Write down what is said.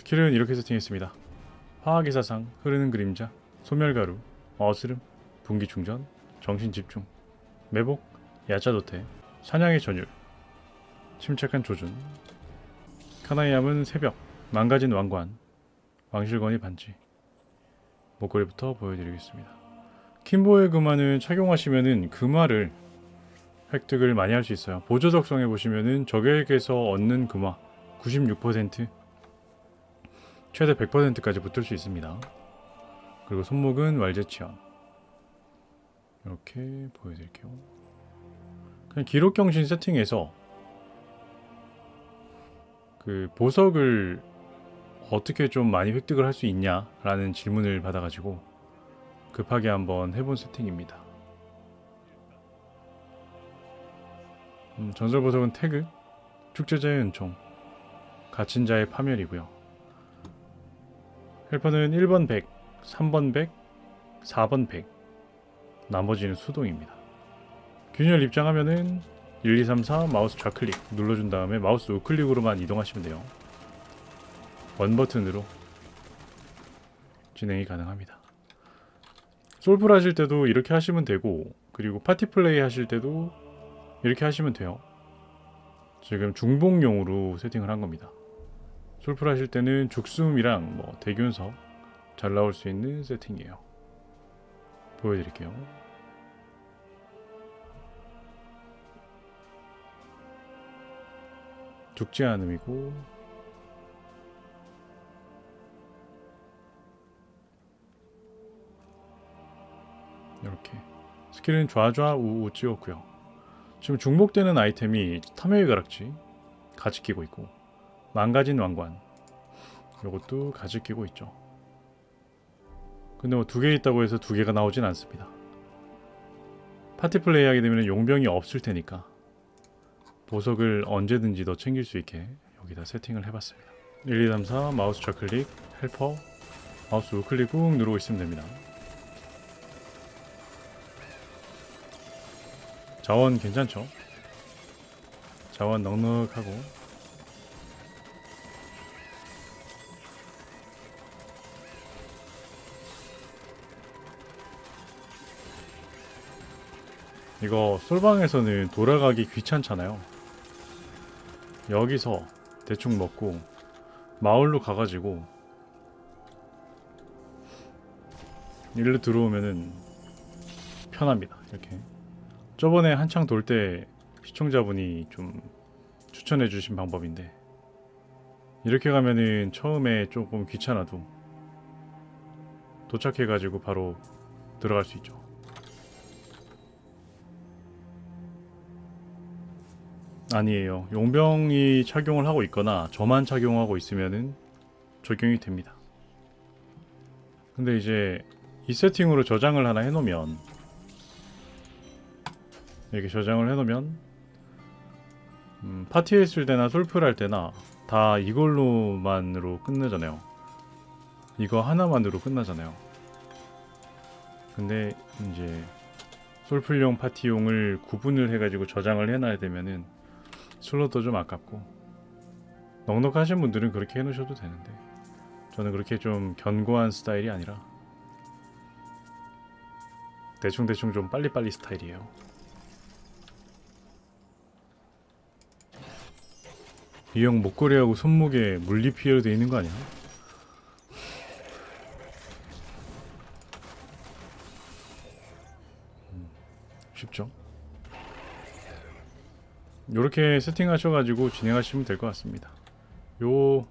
스킬은 이렇게 세팅했습니다. 화학의 사상, 흐르는 그림자, 소멸가루, 어스름, 분기 충전, 정신 집중, 매복, 야자도태, 사냥의 전율, 침착한 조준, 카나이암은 새벽, 망가진 왕관, 왕실권이 반지. 목걸이부터 보여드리겠습니다. 킴보의 금화는 착용하시면은 금화를 획득을 많이 할 수 있어요. 보조 적성에 보시면은 적에게서 얻는 금화 96% 최대 100%까지 붙을 수 있습니다. 그리고 손목은 말제치원 이렇게 보여드릴게요. 그냥 기록경신 세팅에서 그 보석을 어떻게 좀 많이 획득을 할 수 있냐라는 질문을 받아가지고 급하게 한번 해본 세팅입니다. 음, 전설 보석은 태그, 축제자의 은총, 갇힌 자의 파멸이고요. 헬퍼는 1번 100, 3번 100, 4번 100, 나머지는 수동입니다. 균열 입장하면은 1, 2, 3, 4 마우스 좌클릭 눌러준 다음에 마우스 우클릭으로만 이동하시면 돼요. 원 버튼으로 진행이 가능합니다. 솔플 하실 때도 이렇게 하시면 되고 그리고 파티 플레이 하실 때도 이렇게 하시면 돼요. 지금 중복용으로 세팅을 한 겁니다. 솔플 하실 때는 죽숨이랑 뭐 대균석 잘 나올 수 있는 세팅이에요. 보여드릴게요. 죽지 않음이고 이렇게 스킬은 좌좌우우 찍었고요. 지금 중복되는 아이템이 탐욕의 가락지 같이 끼고 있고 망가진 왕관 이것도 같이 끼고 있죠. 근데 뭐 두 개 있다고 해서 두 개가 나오진 않습니다. 파티 플레이 하게 되면 용병이 없을 테니까 보석을 언제든지 더 챙길 수 있게 여기다 세팅을 해봤습니다. 1, 2, 3, 4 마우스 좌클릭 헬퍼 마우스 우클릭 꾹 누르고 있으면 됩니다. 자원 괜찮죠? 자원 넉넉하고 이거 솔방에서는 돌아가기 귀찮잖아요. 여기서 대충 먹고 마을로 가가지고 일로 들어오면은 편합니다. 이렇게 저번에 한창 돌 때 시청자분이 좀 추천해 주신 방법인데 이렇게 가면은 처음에 조금 귀찮아도 도착해 가지고 바로 들어갈 수 있죠. 아니에요. 용병이 착용을 하고 있거나 저만 착용하고 있으면은 적용이 됩니다. 근데 이제 이 세팅으로 저장을 하나 해놓으면 이렇게 저장을 해놓으면 음, 파티에 있을 때나 솔플 할 때나 다 이걸로만으로 끝나잖아요. 이거 하나만으로 끝나잖아요. 근데 이제 솔플용 파티용을 구분을 해가지고 저장을 해놔야 되면은 슬롯도 좀 아깝고 넉넉하신 분들은 그렇게 해놓으셔도 되는데 저는 그렇게 좀 견고한 스타일이 아니라 대충대충 좀 빨리빨리 스타일이에요. 이 형 목걸이하고 손목에 물리 피해로 돼 있는 거 아니야? 음, 쉽죠? 이렇게 세팅하셔가지고 진행하시면 될 것 같습니다. 요